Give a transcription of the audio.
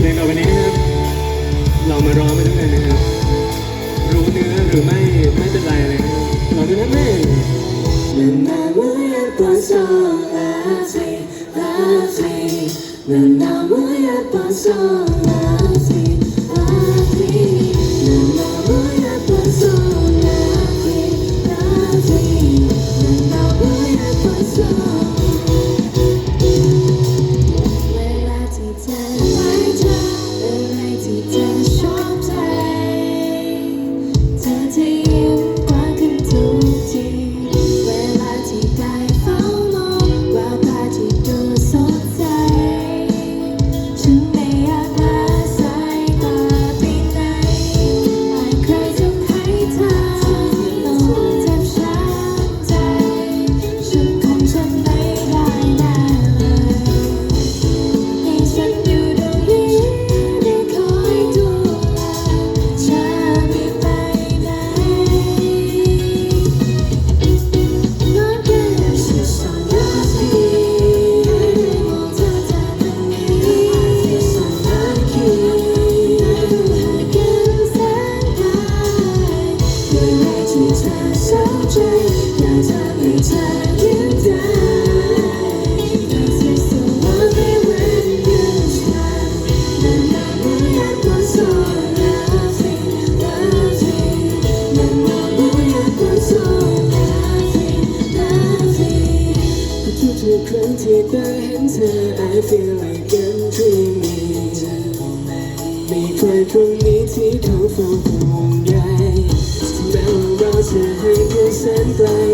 พลงต่อไปนี้นะครับเรามาร้องไม่ต้องกันนะครับ รู้เนื้อหรือไม่ไม่เป็นไรเลยครับลองดูนะแม่งลาซี Love me, love me, love me. คือเลขที่เธอสนใจอยากทำให้เธอยิ้มได้ This is the lovely when you smile The memory that was so lovely, lovely The memory that was so lovely, lovely ทุกๆครั้งที่ได้เห็นเธอ I feel like I'm dreaming มีใครตรงนี้ที่เขาเฝ้าคง ใยถึงแ